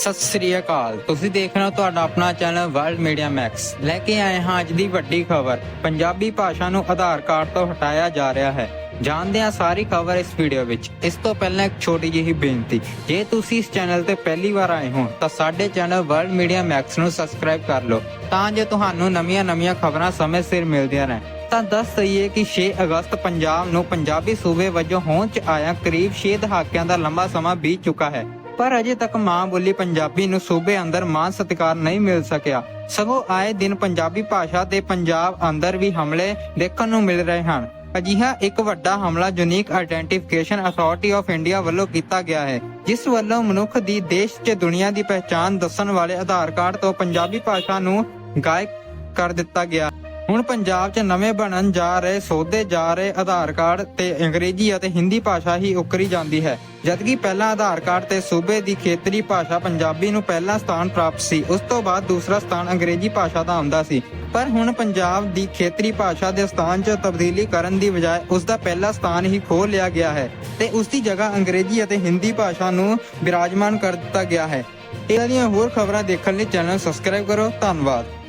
ਸਤਿ ਸ੍ਰੀ ਅਕਾਲ। ਤੁਸੀਂ ਦੇਖ ਰਹੇ ਹੋ ਤੁਹਾਡਾ ਆਪਣਾ ਚੈਨਲ ਵਰਲਡ ਮੀਡੀਆ ਮੈਕਸ। ਲੈ ਕੇ ਆਏ ਹਾਂ ਅੱਜ ਦੀ ਵੱਡੀ ਖਬਰ। ਪੰਜਾਬੀ ਭਾਸ਼ਾ ਨੂੰ ਆਧਾਰ ਕਾਰਡ ਤੋਂ ਹਟਾਇਆ ਜਾ ਰਿਹਾ ਹੈ। ਜਾਣਦੇ ਹਾਂ ਸਾਰੀ ਖਬਰ ਇਸ ਵੀਡੀਓ ਵਿੱਚ। ਇਸ ਤੋਂ ਪਹਿਲਾਂ ਇੱਕ ਛੋਟੀ ਜਿਹੀ ਬੇਨਤੀ। ਜੇ ਤੁਸੀਂ ਇਸ ਚੈਨਲ ਤੇ ਪਹਿਲੀ ਵਾਰ ਆਏ ਹੋ, ਤਾਂ ਸਾਡੇ ਚੈਨਲ ਵਰਲਡ ਮੀਡੀਆ ਮੈਕਸ ਨੂੰ ਸਬਸਕ੍ਰਾਈਬ ਕਰ ਲਓ। ਤਾਂ ਜੋ ਤੁਹਾਨੂੰ ਨਵੀਆਂ-ਨਵੀਆਂ ਖਬਰਾਂ ਸਮੇਂ ਸਿਰ ਮਿਲਦੀਆਂ ਰਹਿਣ। ਤਾਂ ਦੱਸ ਦਈਏ ਕਿ 6 ਅਗਸਤ ਪੰਜਾਬ ਨੂੰ ਪੰਜਾਬੀ ਸੂਬੇ ਵਜੋਂ ਹੋਂਦ 'ਚ ਆਇਆ ਕਰੀਬ 6 ਦਹਾਕਿਆਂ ਦਾ ਲੰਬਾ ਸਮਾਂ ਬੀਤ ਚੁੱਕਾ ਹੈ। ਪਰ ਅਜੇ ਤੱਕ ਮਾਂ ਬੋਲੀ ਪੰਜਾਬੀ ਨੂੰ ਸੂਬੇ ਅੰਦਰ ਮਾਨ ਸਤਿਕਾਰ ਨਹੀਂ ਮਿਲ ਸਕਿਆ। ਸਗੋਂ ਆਏ ਦਿਨ ਪੰਜਾਬੀ ਭਾਸ਼ਾ ਤੇ ਪੰਜਾਬ ਅੰਦਰ ਵੀ ਹਮਲੇ ਦੇਖਣ ਨੂੰ ਮਿਲ ਰਹੇ ਹਨ। ਅਜਿਹਾ ਇੱਕ ਵੱਡਾ ਹਮਲਾ unique identification authority of India ਵੱਲੋਂ ਕੀਤਾ ਗਿਆ ਹੈ, ਜਿਸ ਵੱਲੋਂ ਮਨੁੱਖ ਦੀ ਦੇਸ਼ 'ਚ ਦੁਨੀਆ ਦੀ ਪਹਿਚਾਣ ਦੱਸਣ ਵਾਲੇ ਆਧਾਰ ਕਾਰਡ ਤੋਂ ਪੰਜਾਬੀ ਭਾਸ਼ਾ ਨੂੰ ਗਾਇਬ ਕਰ ਦਿੱਤਾ ਗਿਆ। ਹੁਣ ਪੰਜਾਬ 'ਚ ਨਵੇਂ ਬਣਨ ਜਾ ਰਹੇ ਸੋਧੇ ਜਾ ਰਹੇ ਆਧਾਰ ਕਾਰਡ ਤੇ ਅੰਗਰੇਜ਼ੀ ਅਤੇ ਹਿੰਦੀ ਭਾਸ਼ਾ ਹੀ ਉਕਰੀ ਜਾਂਦੀ ਹੈ। ਜਦਕਿ ਪਹਿਲਾਂ ਆਧਾਰ ਕਾਰਡ ਤੇ ਸੂਬੇ ਦੀ ਖੇਤਰੀ ਭਾਸ਼ਾ ਪੰਜਾਬੀ ਨੂੰ ਪਹਿਲਾ ਸਥਾਨ ਪ੍ਰਾਪਤ ਸੀ, ਉਸ ਤੋਂ ਬਾਅਦ ਦੂਸਰਾ ਸਥਾਨ ਅੰਗਰੇਜ਼ੀ ਭਾਸ਼ਾ ਦਾ ਆਉਂਦਾ ਸੀ। ਪਰ ਹੁਣ ਪੰਜਾਬ ਦੀ ਖੇਤਰੀ ਭਾਸ਼ਾ ਦੇ ਸਥਾਨ 'ਚ ਤਬਦੀਲੀ ਕਰਨ ਦੀ ਬਜਾਏ ਉਸ ਦਾ ਪਹਿਲਾ ਸਥਾਨ ਹੀ ਖੋਹ ਲਿਆ ਗਿਆ ਹੈ ਤੇ ਉਸ ਦੀ ਜਗ੍ਹਾ ਅੰਗਰੇਜ਼ੀ ਅਤੇ ਹਿੰਦੀ ਭਾਸ਼ਾ ਨੂੰ ਵਿਰਾਜਮਾਨ ਕਰ ਦਿੱਤਾ ਗਿਆ ਹੈ। ਇਹਨਾਂ ਦੀਆਂ ਹੋਰ ਖਬਰਾਂ ਦੇਖਣ ਲਈ ਚੈਨਲ ਸਬਸਕ੍ਰਾਈਬ ਕਰੋ। ਧੰਨਵਾਦ।